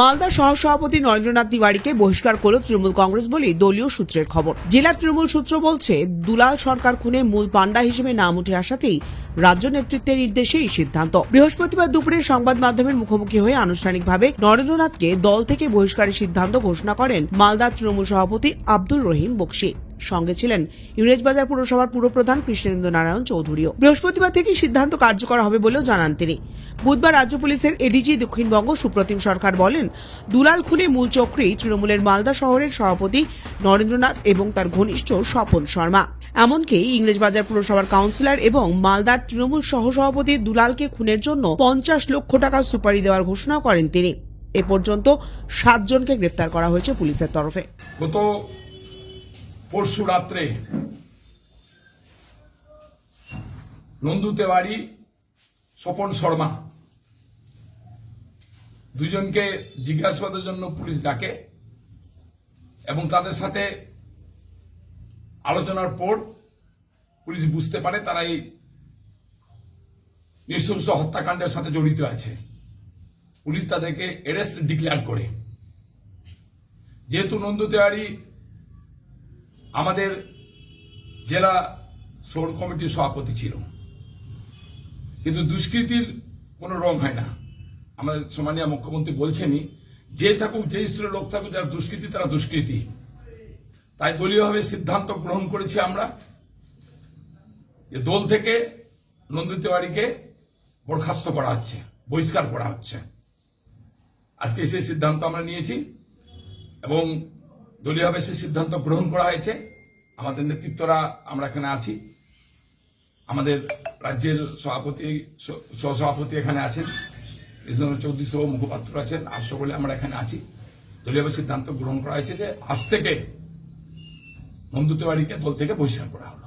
মালদা সহসভাপতি নরেন্দ্রনাথ তিওয়ারিকে বহিষ্কার করল তৃণমূল কংগ্রেস বলে দলীয় সূত্রের খবর। জেলা তৃণমূল সূত্র বলছে, দুলাল সরকার খুনে মূল পাণ্ডা হিসেবে নাম উঠে আসাতেই রাজ্য নেতৃত্বের নির্দেশে এই সিদ্ধান্ত। বৃহস্পতিবার দুপুরে সংবাদ মাধ্যমের মুখোমুখি হয়ে আনুষ্ঠানিকভাবে নরেন্দ্রনাথকে দল থেকে বহিষ্কারের সিদ্ধান্ত ঘোষণা করেন মালদা তৃণমূল সভাপতি আব্দুল রহিম বক্সি। সঙ্গে ছিলেন ইংরেজবাজার পুরসভার পুরপ্রধান কৃষ্ণেন্দ্র নারায়ণ চৌধুরীও। বৃহস্পতিবার থেকে সিদ্ধান্ত কার্যকর হবে বলেও জানান তিনি। বুধবার রাজ্য পুলিশের এডিজি দক্ষিণবঙ্গ সুপ্রতিম সরকার বলেন, দুলাল খুনে মূল চক্রী তৃণমূলের মালদা শহরের সভাপতি নরেন্দ্রনাথ এবং তার ঘনিষ্ঠ স্বপন শর্মা। এমনকি ইংরেজবাজার পুরসভার কাউন্সিলর এবং মালদার তৃণমূল সহসভাপতি দুলালকে খুনের জন্য পঞ্চাশ লক্ষ টাকা সুপারি দেওয়ার ঘোষণা করেন তিনি। এ পর্যন্ত সাতজনকে গ্রেফতার করা হয়েছে পুলিশের তরফে। গত পরশু রাত্রে নন্দু তেওয়ারি স্বপন শর্মা। দুজনকে জিজ্ঞাসাবাদের জন্য পুলিশ ডাকে এবং তাদের সাথে আলোচনার পর পুলিশ বুঝতে পারে তারা এই নৃশংস হত্যাকাণ্ডের সাথে জড়িত আছে। পুলিশ তাদেরকে অ্যারেস্ট ডিক্লেয়ার করে। যেহেতু নন্দু তেওয়ারি আমাদের জেলা সোর কমিটির সভাপতি ছিল। কিন্তু দুষ্কৃতির কোনো রং হয় না। আমাদের সম্মানীয় মুখ্যমন্ত্রী বলছেনই, যে থাকুক, যে স্তরের লোক থাকুক, যারা দুষ্কৃতি, তারা দুষ্কৃতি। তাই দলীয়ভাবে সিদ্ধান্ত গ্রহণ করেছি আমরা যে দল থেকে নন্দী তেওয়ারিকে বরখাস্ত করা হচ্ছে, বহিষ্কার করা হচ্ছে। আজকে সেই সিদ্ধান্ত আমরা নিয়েছি এবং দলীয়ভাবে সেই সিদ্ধান্ত গ্রহণ করা হয়েছে। আমাদের নেতৃত্বরা, আমরা এখানে আছি। আমাদের রাজ্যের সভাপতি, স- সহসভাপতি এখানে আছেন। ইসলাম চৌধুরী সহ মুখপাত্র আছেন। আর সকলে আমরা এখানে আছি। দলীয়ভাবে সিদ্ধান্ত গ্রহণ করা হয়েছে যে আজ থেকে নন্দু তেওয়ারিকে দল থেকে বহিষ্কার করা হবে।